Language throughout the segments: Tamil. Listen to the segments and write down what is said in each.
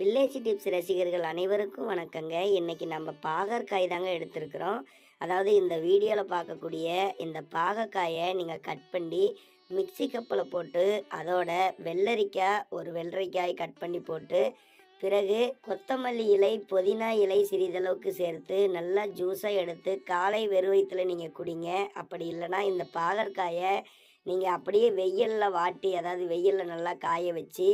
வில்லேஜ் டிப்ஸ் ரசிகர்கள் அனைவருக்கும் வணக்கங்க. இன்னைக்கு நம்ம பாகற்காய் தாங்க எடுத்திருக்கிறோம். அதாவது இந்த வீடியோவில் பார்க்கக்கூடிய இந்த பாகக்காயை நீங்கள் கட் பண்ணி மிக்ஸி கப்பில் போட்டு அதோட வெள்ளரிக்காய் ஒரு வெள்ளரிக்காய் கட் பண்ணி போட்டு பிறகு கொத்தமல்லி இலை புதினா இலை சிறிதளவுக்கு சேர்த்து நல்லா ஜூஸாக எடுத்து காலை வெறும் வயிற்றுல நீங்கள் குடிங்க. அப்படி இல்லைன்னா இந்த பாகற்காயை நீங்கள் அப்படியே வெயிலில் வாட்டி அதாவது வெயிலில் நல்லா காய வச்சு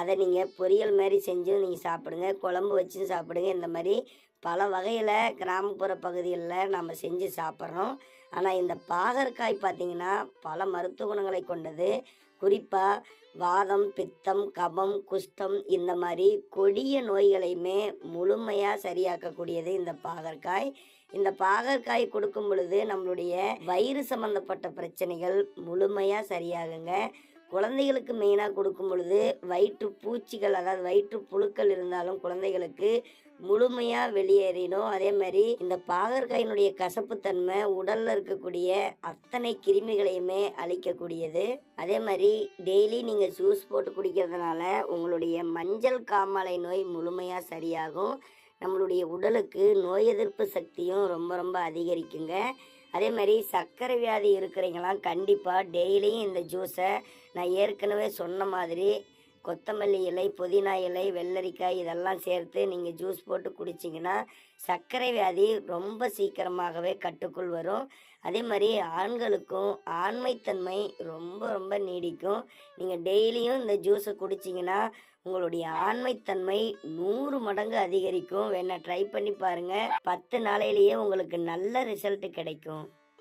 அதை நீங்கள் பொரியல் மாதிரி செஞ்சும் நீங்கள் சாப்பிடுங்க. குழம்பு வச்சும் சாப்பிடுங்க. இந்த மாதிரி பல வகையில் கிராமப்புற பகுதிகளில் நம்ம செஞ்சு சாப்பிட்றோம். ஆனால் இந்த பாகற்காய் பார்த்திங்கன்னா பல மருத்துவ குணங்களை கொண்டது. குறிப்பாக வாதம் பித்தம் கபம் குஷ்டம் இந்த மாதிரி கொடிய நோய்களையுமே முழுமையாக சரியாக்கக்கூடியது இந்த பாகற்காய். இந்த பாகற்காய் கொடுக்கும் பொழுது நம்மளுடைய வயிறு சம்பந்தப்பட்ட பிரச்சனைகள் முழுமையாக சரியாகுங்க. குழந்தைகளுக்கு மெயினாக கொடுக்கும் பொழுது வயிற்று பூச்சிகள் அதாவது வயிற்று புழுக்கள் இருந்தாலும் குழந்தைகளுக்கு முழுமையாக வெளியேறிடும். அதே மாதிரி இந்த பாகற்காயினுடைய கசப்புத்தன்மை உடலில் இருக்கக்கூடிய அத்தனை கிருமிகளையுமே அழிக்கக்கூடியது. அதே மாதிரி டெய்லி நீங்கள் ஜூஸ் போட்டு குடிக்கிறதுனால உங்களுடைய மஞ்சள் காமாலை நோய் முழுமையாக சரியாகும். நம்மளுடைய உடலுக்கு நோய் எதிர்ப்பு சக்தியும் ரொம்ப ரொம்ப அதிகரிக்குங்க. அதே மாதிரி சர்க்கரை வியாதி இருக்கிறவங்களாம் கண்டிப்பாக டெய்லியும் இந்த ஜூஸை நான் ஏற்கனவே சொன்ன மாதிரி கொத்தமல்லி இலை புதினா இலை வெள்ளரிக்காய் இதெல்லாம் சேர்த்து நீங்கள் ஜூஸ் போட்டு குடிச்சிங்கன்னா சர்க்கரை வியாதி ரொம்ப சீக்கிரமாகவே கட்டுக்குள் வரும். அதே மாதிரி ஆண்களுக்கும் ஆண்மைத்தன்மை ரொம்ப ரொம்ப நீடிக்கும். நீங்கள் டெய்லியும் இந்த ஜூஸை குடிச்சிங்கன்னா உங்களுடைய ஆண்மைத்தன்மை நூறு மடங்கு அதிகரிக்கும். வேணா ட்ரை பண்ணி பாருங்கள் பத்து நாளையிலேயே உங்களுக்கு நல்ல ரிசல்ட் கிடைக்கும்.